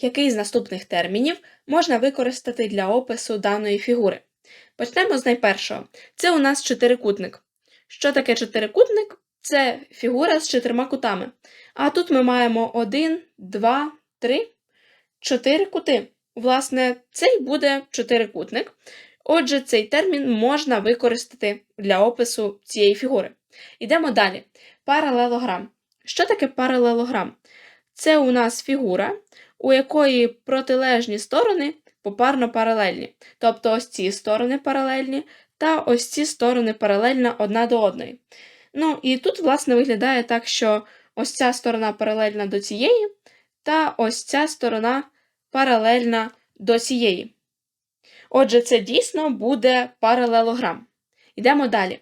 Який з наступних термінів можна використати для опису даної фігури? Почнемо з найпершого. Це у нас чотирикутник. Що таке чотирикутник? Це фігура з чотирма кутами. А тут ми маємо один, два, три, чотири кути. Власне, цей буде чотирикутник. Отже, цей термін можна використати для опису цієї фігури. Йдемо далі. Паралелограм. Що таке паралелограм? Це у нас фігура, у якої протилежні сторони попарно паралельні. Тобто ось ці сторони паралельні та ось ці сторони паралельна одна до одної. Ну і тут, власне, виглядає так, що ось ця сторона паралельна до цієї, та ось ця сторона паралельна до цієї. Отже, це дійсно буде паралелограм. Йдемо далі.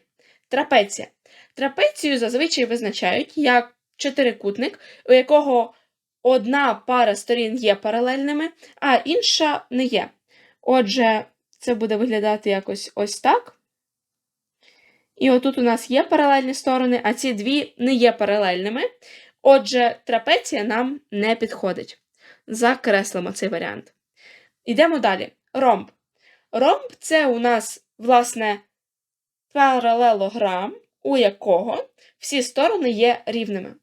Трапеція. Трапецію зазвичай визначають як чотирикутник, у якого одна пара сторін є паралельними, а інша не є. Отже, це буде виглядати якось ось так. І отут у нас є паралельні сторони, а ці дві не є паралельними. Отже, трапеція нам не підходить. Закреслимо цей варіант. Йдемо далі. Ромб. Ромб це у нас, власне, паралелограм, у якого всі сторони є рівними.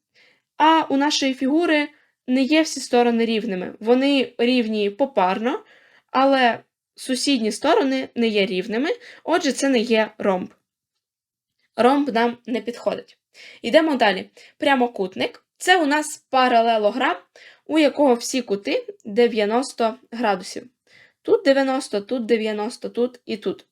А у нашої фігури не є всі сторони рівними. Вони рівні попарно, але сусідні сторони не є рівними, отже, це не є ромб. Ромб нам не підходить. Йдемо далі. Прямокутник це у нас паралелограм, у якого всі кути 90 градусів. Тут 90, тут 90, тут і тут.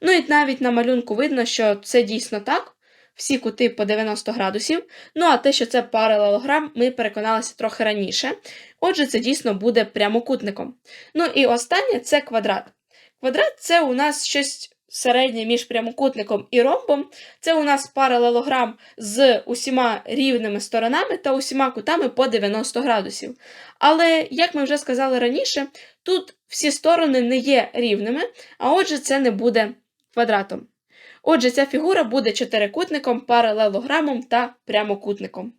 Ну і навіть на малюнку видно, що це дійсно так. Всі кути по 90 градусів. Ну, а те, що це паралелограм, ми переконалися трохи раніше. Отже, це дійсно буде прямокутником. Ну і останнє це квадрат. Квадрат це у нас щось середнє між прямокутником і ромбом. Це у нас паралелограм з усіма рівними сторонами та усіма кутами по 90 градусів. Але, як ми вже сказали раніше, тут всі сторони не є рівними, а отже, це не буде квадратом. Отже, ця фігура буде чотирикутником, паралелограмом та прямокутником.